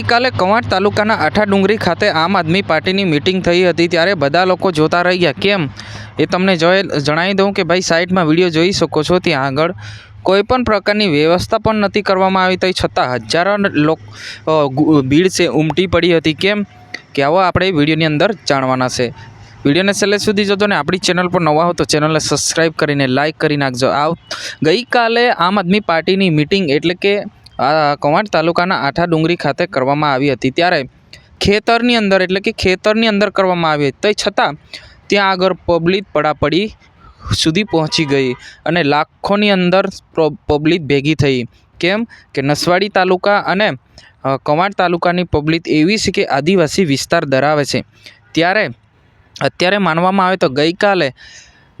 ગઈકાલે કવાંટ તાલુકાના આઠા ડુંગરી ખાતે આમ આદમી પાર્ટીની મિટિંગ થઈ હતી ત્યારે બધા લોકો જોતા રહી ગયા કેમ? એ તમને જણાવી દઉં કે ભાઈ સાઈડમાં વીડિયો જોઈ શકો છો, ત્યાં આગળ કોઈ પણ પ્રકારની વ્યવસ્થા પણ નથી કરવામાં આવી તે છતાં હજારો લોક ભીડ છે, ઉમટી પડી હતી. કેમ? કે આવો આપણે વિડીયોની અંદર જાણવાના છે. વિડીયોને છેલ્લે સુધી જોજો ને આપણી ચેનલ પર નવા હો તો ચેનલને સબસ્ક્રાઈબ કરીને લાઇક કરી નાખજો. આવ, ગઈકાલે આમ આદમી પાર્ટીની મિટિંગ એટલે કે કવાંટ તાલુકાના આઠા ડુંગરી ખાતે કરવામાં આવી હતી. ત્યારે ખેતરની અંદર, એટલે કે ખેતરની અંદર કરવામાં આવી હતી. છતાં ત્યાં આગળ પબ્લિક પડાપડી સુધી પહોંચી ગઈ અને લાખોની અંદર પબ્લિક ભેગી થઈ. કેમ કે નસવાડી તાલુકા અને કવાંટ તાલુકાની પબ્લિક એવી છે કે આદિવાસી વિસ્તાર ધરાવે છે. ત્યારે અત્યારે માનવામાં આવે તો ગઈકાલે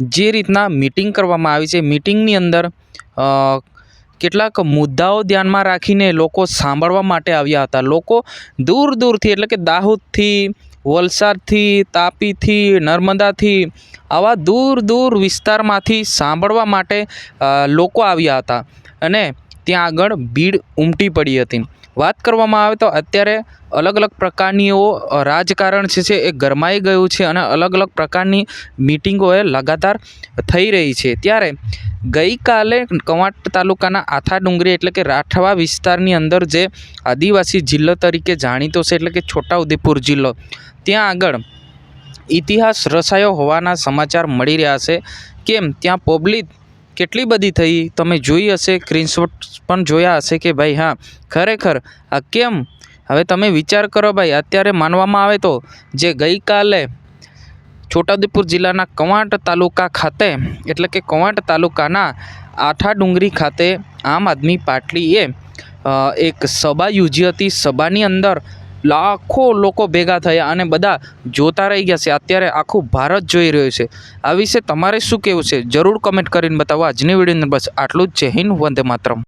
જે રીતના મિટિંગ કરવામાં આવી છે, મિટિંગની અંદર કેટલાક મુદ્દાઓ ધ્યાનમાં રાખીને લોકો સાંભળવા માટે આવ્યા હતા. લોકો દૂર દૂરથી, એટલે કે દાહોદથી, વલસાડથી, તાપીથી, નર્મદાથી, આવા દૂર દૂર વિસ્તારમાંથી સાંભળવા માટે લોકો આવ્યા હતા. અને ત્યાં આગળ ભીડ ઉમટી પડી હતી. વાત કરવામાં આવે તો અત્યારે અલગ અલગ પ્રકારની એવો રાજકારણ છે એ ગરમાઈ ગયું છે અને અલગ અલગ પ્રકારની મિટિંગો એ લગાતાર થઈ રહી છે. ત્યારે ગઈકાલે કવાંટ તાલુકાના આથા ડુંગરી એટલે કે રાઠવા વિસ્તારની અંદર જે આદિવાસી જિલ્લો તરીકે જાણીતો છે એટલે કે છોટાઉદેપુર જિલ્લો, ત્યાં આગળ ઇતિહાસ રસાયો હોવાના સમાચાર મળી રહ્યા છે. કેમ? ત્યાં પબ્લિક કેટલી બધી થઈ? તમે જોઈ હશે સ્ક્રીનશોટ પણ જોયા હશે કે ભાઈ હા, ખરેખર આ કેમ? હવે તમે વિચાર કરો ભાઈ, અત્યારે માનવામાં આવે તો, જે ગઈકાલે છોટાઉદેપુર જિલ્લાના કવાંટ તાલુકા ખાતે, એટલે કે કવાંટ તાલુકાના આઠા ડુંગરી ખાતે આમ આદમી પાર્ટીએ એક સભા યોજી હતી. સભાની અંદર લાખો લોકો ભેગા થયા અને બધા જોતા રહી ગયા છે. અત્યારે આખું ભારત જોઈ રહ્યું છે. આ વિશે તમારે શું કહેવું છે? જરૂર કમેન્ટ કરીને બતાવો. આજની વિડીયોની બસ આટલું જ. છે હિન્દ, વંદે માતરમ.